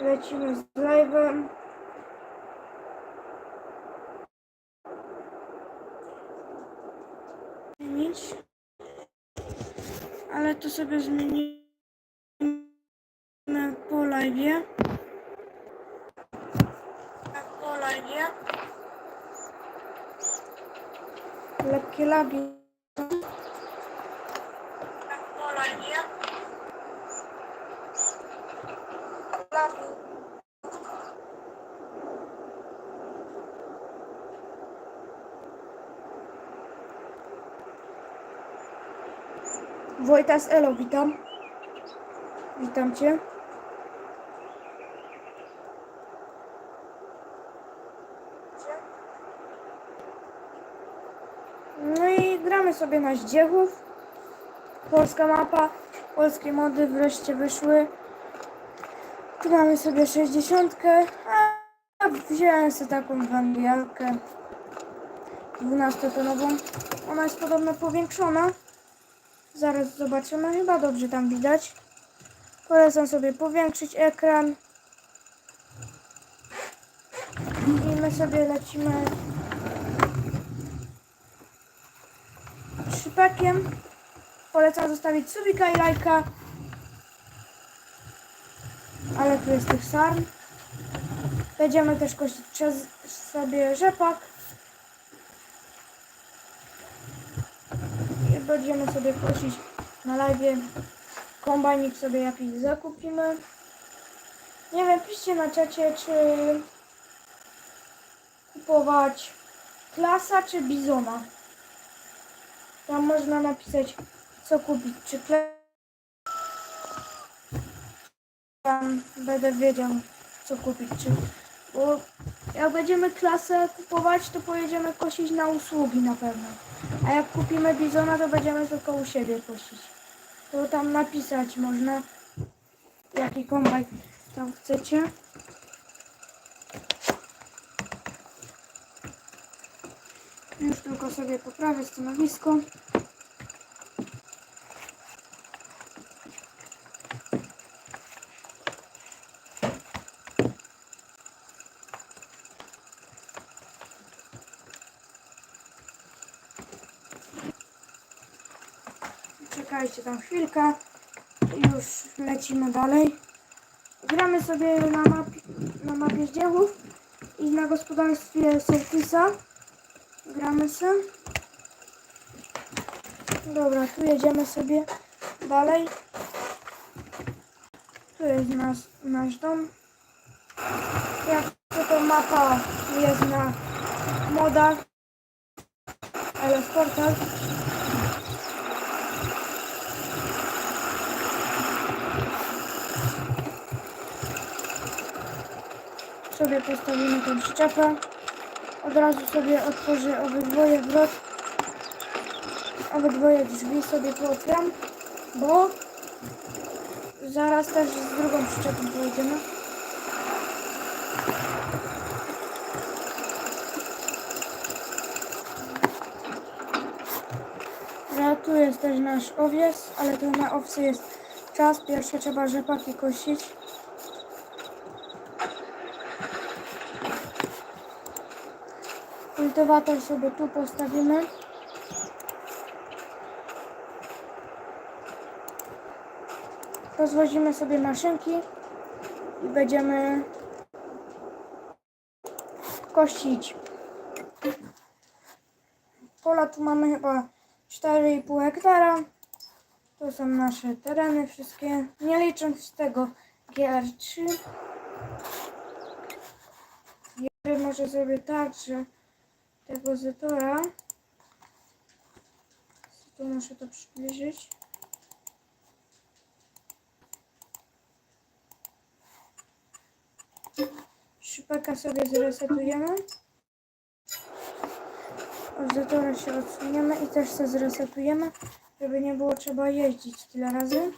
Lecimy z live'em. Zmienić. Ale to sobie zmienimy po live'ie. Po live'ie. Lekkie lagi. Po live'ie. Wojtas Elo, witam. Witam Cię. No i gramy sobie na zdziechów. Polska mapa, polskie mody wreszcie wyszły. Tu mamy sobie 60, a wziąłem sobie taką węgielkę 12-tonową. Ona jest podobno powiększona. Zaraz zobaczymy, chyba dobrze tam widać. Polecam sobie powiększyć ekran. I my sobie lecimy szypekiem. Polecam zostawić subika i lajka. Ale tu jest tych sarn. Będziemy też kościć przez sobie rzepak. I będziemy sobie kosić na live. Kombajnik sobie jakiś zakupimy. Nie wiem, piszcie na czacie, czy kupować klasa czy bizona. Tam można napisać, co kupić, czy klasa. Tam będę wiedział, co kupić, czy... Bo jak będziemy klasę kupować, to pojedziemy kosić na usługi na pewno. A jak kupimy bizona, to będziemy tylko u siebie kosić. To tam napisać można, jaki kombajn tam chcecie. Już tylko sobie poprawię stanowisko. Czekajcie tam chwilkę. Już lecimy dalej. Gramy sobie na, mapie, na mapie zdziechów i na gospodarstwie Sołtysa. Gramy sobie. Dobra, tu jedziemy sobie dalej. Tu jest nasz, nasz dom. Jak to, to mapa jest na modach, ale portal. Sobie postawimy tą przyczepę. Od razu sobie otworzę obydwoje wrot. Obydwoje drzwi sobie pootwieram, bo zaraz też z drugą przyczepą pojedziemy. No, tu jest też nasz owiec, ale tu na owcy jest czas. Pierwsze trzeba rzepaki kosić. Kultywator sobie tu postawimy. Rozwozimy sobie maszynki i będziemy kościć. Pola tu mamy chyba 4,5 hektara. To są nasze tereny wszystkie, nie licząc tego GR3. Ja może zrobię tak, że tego Zetora. Tu muszę to przybliżyć. Szybaka sobie zresetujemy. Od się odsuniemy i też się zresetujemy, żeby nie było trzeba jeździć tyle razy.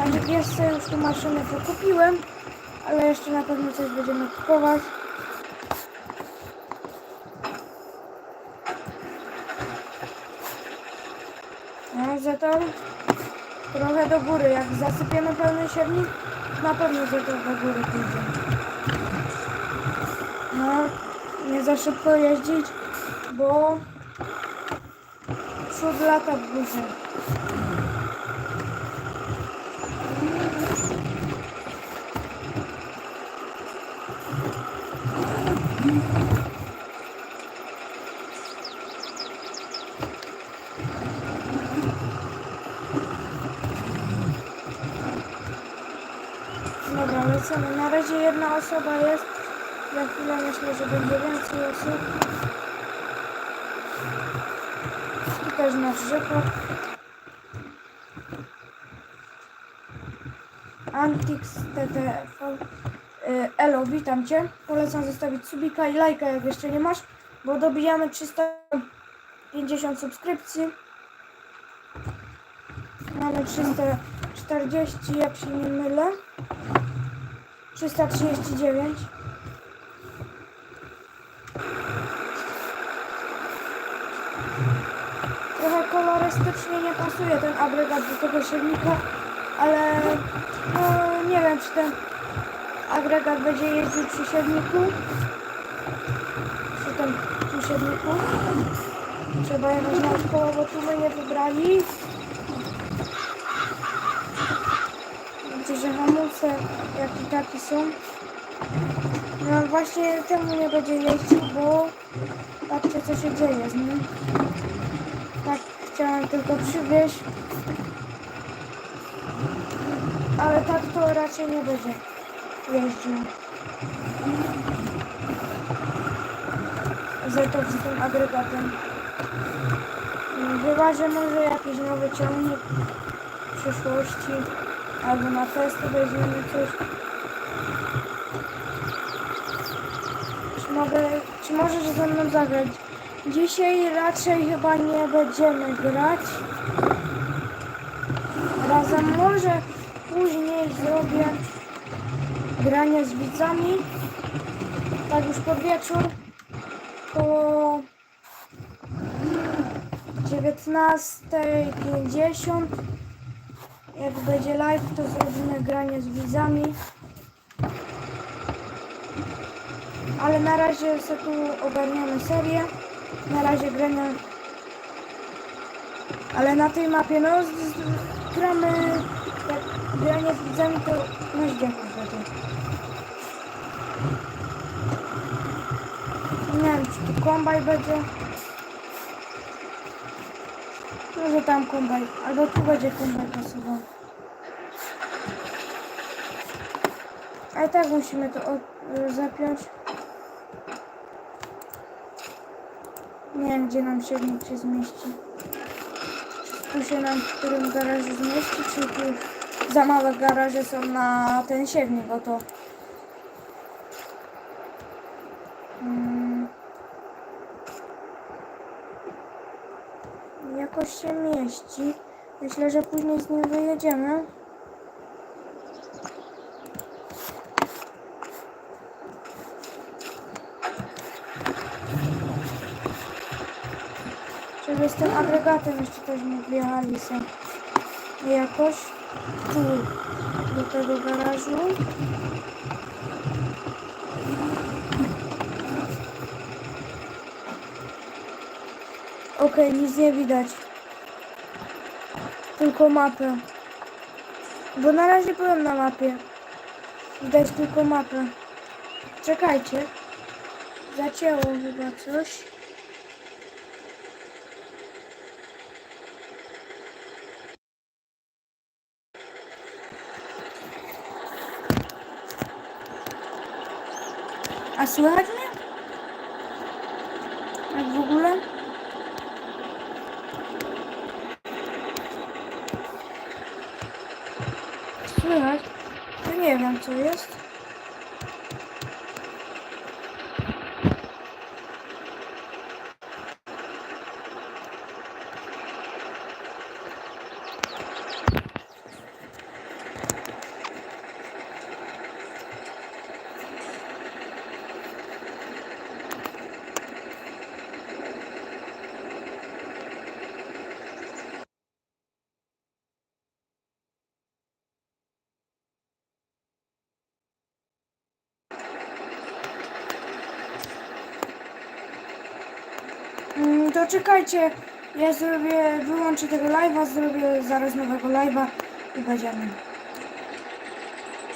Bandit jest, już tu maszynę wykupiłem, ale jeszcze na pewno coś będziemy kupować. No, zator trochę do góry. Jak zasypiemy pełny siewnik, na pewno zator do góry pójdzie. No, nie za szybko jeździć, bo przód lata w górze. Dobra, lecimy. Na razie jedna osoba jest. Za chwilę myślę, że będzie więcej osób. Tu też nasz rzepak. Antix TTV. Y, Elo, witam Cię. Polecam zostawić subika i lajka, jak jeszcze nie masz, bo dobijamy 350 subskrypcji. Mamy 340, jak się nie mylę. 339. Trochę kolorystycznie nie pasuje ten agregat do tego silnika, ale no, nie wiem, czy ten agregat będzie jeździł przy silniku. Przy tym przy silniku. Trzeba jechać naokoło, bo tu my nie wybrali. Widzę, że hamulce jak i taki są. No właśnie temu nie będzie jeździł, bo patrzcie co się dzieje z nim. Tak chciałem tylko przywieźć. Ale tak to raczej nie będzie jeździł. Zetok z tym agregatem. Chyba, że może jakiś nowy ciągnik w przyszłości. Albo na testy weźmiemy coś. Czy mogę, czy możesz ze mną zagrać? Dzisiaj raczej chyba nie będziemy grać. Razem może później zrobię granie z widzami. Tak już pod wieczór. Koło 19.50 jak będzie live, to zrobimy granie z widzami. Ale na razie sobie tu ogarniamy serię. Na razie grania. Ale na tej mapie, no, gramy. Jak granie z widzami, to na zdjęciu będzie. Nie wiem, czy tu kombaj będzie. Może tam kombaj, albo tu będzie kombaj pasował. A i tak musimy to od, y, zapiąć. Nie wiem, gdzie nam się zmieści. Czy tu się nam w którym garażu zmieści, czy tu za małe garaże są na ten siewnik, oto. Mm. Jakoś się mieści. Myślę, że później z nim wyjedziemy. Żeby z tym agregatem jeszcze też nie wjechali są. Jakoś tu do tego garażu. Okej, nic nie widać. Tylko mapę. Bo na razie byłem na mapie. Widać tylko mapę. Czekajcie. Zacięło chyba coś. A słychać mnie? Jak w ogóle? No to czekajcie, ja zrobię, wyłączę tego live'a, zrobię zaraz nowego live'a i będziemy.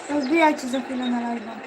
To wbijajcie za chwilę na live'a.